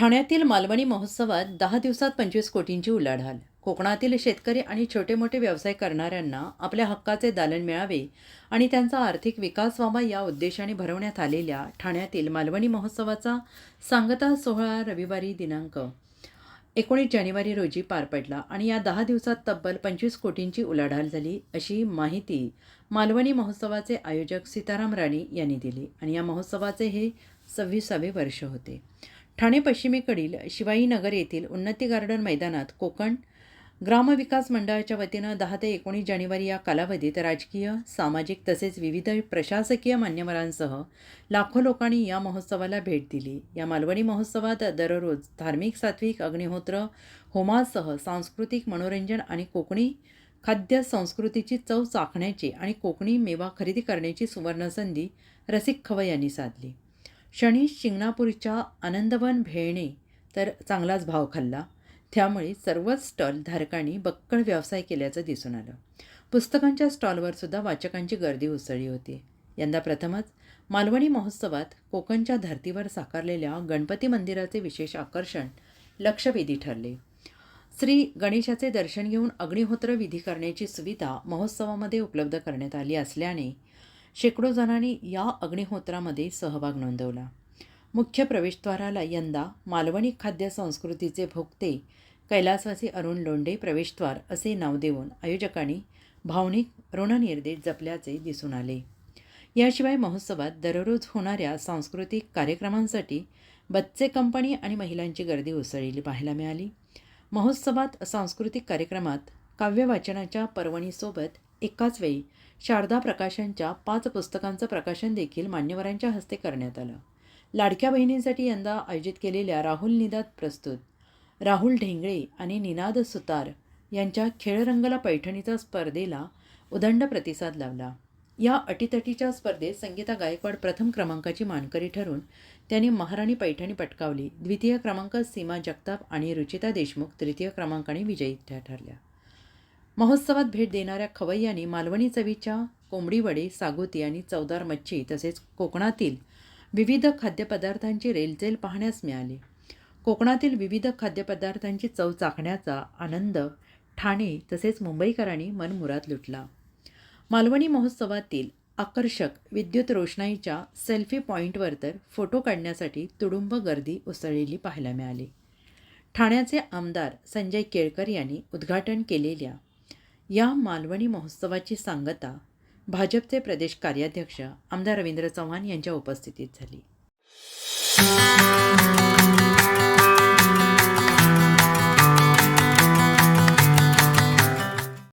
ठाण्यातील मालवणी महोत्सवात दहा दिवसात पंचवीस कोटींची उलाढाल. कोकणातील शेतकरी आणि छोटे मोठे व्यवसाय करणाऱ्यांना आपल्या हक्काचे दालन मिळावे आणि त्यांचा आर्थिक विकास व्हावा या उद्देशाने भरवण्यात आलेल्या ठाण्यातील मालवणी महोत्सवाचा सांगता सोहळा रविवारी दिनांक एकोणीस जानेवारी रोजी पार पडला आणि या दहा दिवसात तब्बल पंचवीस कोटींची उलाढाल झाली अशी माहिती मालवणी महोत्सवाचे आयोजक सीताराम राणे यांनी दिली आणि या महोत्सवाचे हे सव्वीसावे वर्ष होते. ठाणे पश्चिमेकडील शिवाईनगर येथील उन्नती गार्डन मैदानात कोकण ग्रामविकास मंडळाच्या वतीनं दहा ते एकोणीस जानेवारी या कालावधीत राजकीय सामाजिक तसेच विविध प्रशासकीय मान्यवरांसह लाखो लोकांनी या महोत्सवाला भेट दिली. या मालवणी महोत्सवात दररोज धार्मिक सात्विक अग्निहोत्र होमासह सांस्कृतिक मनोरंजन आणि कोकणी खाद्य संस्कृतीची चव चाखण्याची आणि कोकणी मेवा खरेदी करण्याची सुवर्णसंधी रसिक खवय यांनी साधली. शनी शिंगणापूरच्या आनंदवन भेळणे तर चांगलाच भाव खाल्ला. त्यामुळे सर्वच स्टॉल धारकांनी बक्कळ व्यवसाय केल्याचं दिसून आलं. पुस्तकांच्या स्टॉलवर सुद्धा वाचकांची गर्दी उसळली होती. यंदा प्रथमच मालवणी महोत्सवात कोकणच्या धर्तीवर साकारलेल्या गणपती मंदिराचे विशेष आकर्षण लक्षवेधी ठरले. श्री गणेशाचे दर्शन घेऊन अग्निहोत्र विधी करण्याची सुविधा महोत्सवामध्ये उपलब्ध करण्यात आली असल्याने शेकडो जणांनी या अग्निहोत्रामध्ये सहभाग नोंदवला. मुख्य प्रवेशद्वाराला यंदा मालवणी खाद्य संस्कृतीचे भोगते कैलासवासी अरुण लोंढे प्रवेशद्वार असे नाव देऊन आयोजकांनी भावनिक ऋणनिर्देश जपल्याचे दिसून आले. याशिवाय महोत्सवात दररोज होणाऱ्या सांस्कृतिक कार्यक्रमांसाठी बच्चे कंपनी आणि महिलांची गर्दी उसळलेली पाहायला मिळाली. महोत्सवात सांस्कृतिक कार्यक्रमात काव्यवाचनाच्या पर्वणीसोबत एकाच वेळी शारदा प्रकाशनच्या पाच पुस्तकांचं प्रकाशन देखील मान्यवरांच्या हस्ते करण्यात आलं. लाडक्या बहिणींसाठी यंदा आयोजित केलेल्या राहुल निदाद प्रस्तुत राहुल ढेंगळे आणि निनाद सुतार यांच्या खेळरंगला पैठणीचा स्पर्धेला उदंड प्रतिसाद लावला या अटीतटीच्या स्पर्धेत संगीता गायकवाड प्रथम क्रमांकाची मानकरी ठरून त्यांनी महाराणी पैठणी पटकावली. द्वितीय क्रमांक सीमा जगताप आणि रुचिता देशमुख तृतीय क्रमांकाने विजयी ठरल्या. महोत्सवात भेट देणाऱ्या खवय्यांनी मालवणी चवीच्या कोंबडीवडे सागोती आणि चवदार मच्छी तसेच कोकणातील विविध खाद्यपदार्थांची रेलचेल पाहण्यास मिळाली. कोकणातील विविध खाद्यपदार्थांची चव चाखण्याचा आनंद ठाणे तसेच मुंबईकरांनी मनमुरात लुटला. मालवणी महोत्सवातील आकर्षक विद्युत रोषणाईच्या सेल्फी पॉईंटवर तर फोटो काढण्यासाठी तुडुंब गर्दी उसळलेली पाहायला मिळाली. ठाण्याचे आमदार संजय केळकर यांनी उद्घाटन केलेल्या या मालवणी महोत्सवाची सांगता भाजपचे प्रदेश कार्याध्यक्ष आमदार रवींद्र चव्हाण यांच्या उपस्थितीत झाली.